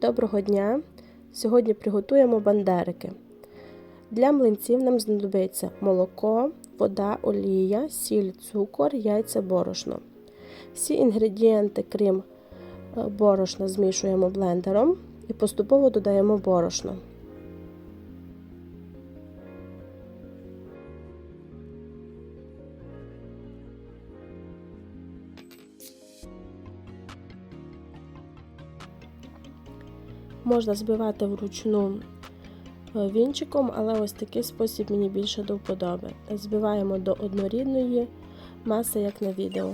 Доброго дня! Сьогодні приготуємо бандерики. Для млинців нам знадобиться молоко, вода, олія, сіль, цукор, яйця, борошно. Всі інгредієнти, крім е, борошна, змішуємо блендером і поступово додаємо борошно. Можна збивати вручну е, вінчиком, але ось такий спосіб мені більше до вподоби. Збиваємо до однорідної маси, як на відео.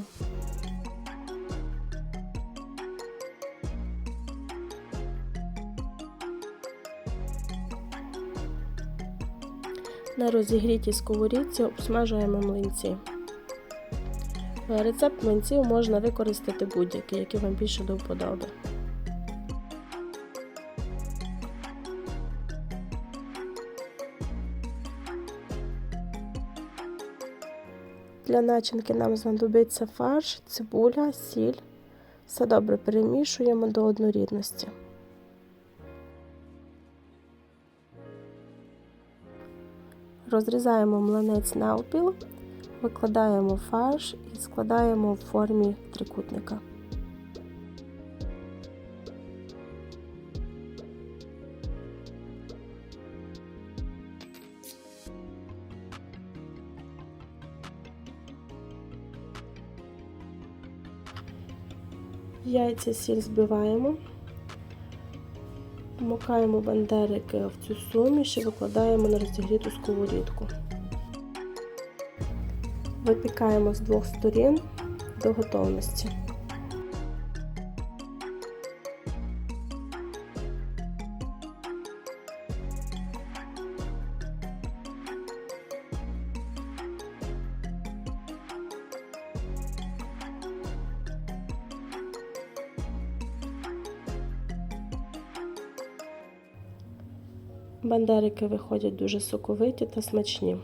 На розігрітій сковорідці обсмажуємо млинці. Рецепт млинців можна використати будь-який, який вам більше до вподоби. Для начинки нам знадобиться фарш, цибуля, сіль. Все добре перемішуємо до однорідності. Розрізаємо млинець навпіл, викладаємо фарш і складаємо в формі трикутника. Яйця сіль збиваємо, вмикаємо бандерики в цю суміш і викладаємо на розігріту сковорідку. Випікаємо з двох сторін до готовності. Бандерики виходять дуже соковиті та смачні.